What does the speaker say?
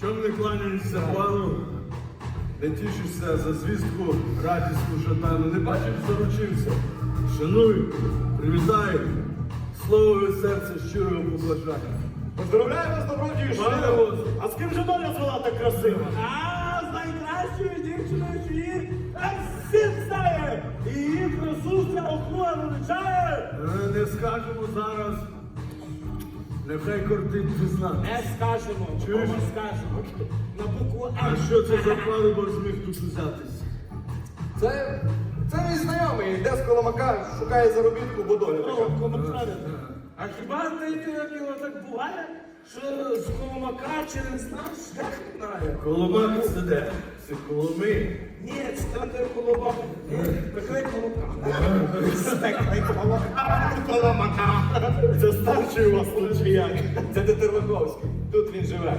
Чом не кланяєшся пану? Не тішишся за звістку радісну шатану, не бачив, заручився. Шануй, привітай, слово від серця щирого побажання. Поздравляю вас, добродію, Пане А з ким же доля звела так красиво? А з найкращою дівчиною світ всім знає! І її вся охуя величає! Не скажемо зараз. Нехай кортить пізна. Не скажемо, Чуєш? кому скажемо. На букву А М. що це за парубок зміг тут взятись? Це, це мій знайомий, йде з Коломака, шукає заробітку, бо доля О, така. коментарі. А хіба ти діло так буває, що з Коломака через наш шлях минає? Коломак це де? Це Коломи. Ні, це там де Коломак. Коломака. Це старший у вас як? Це де Терваковський. Тут він живе.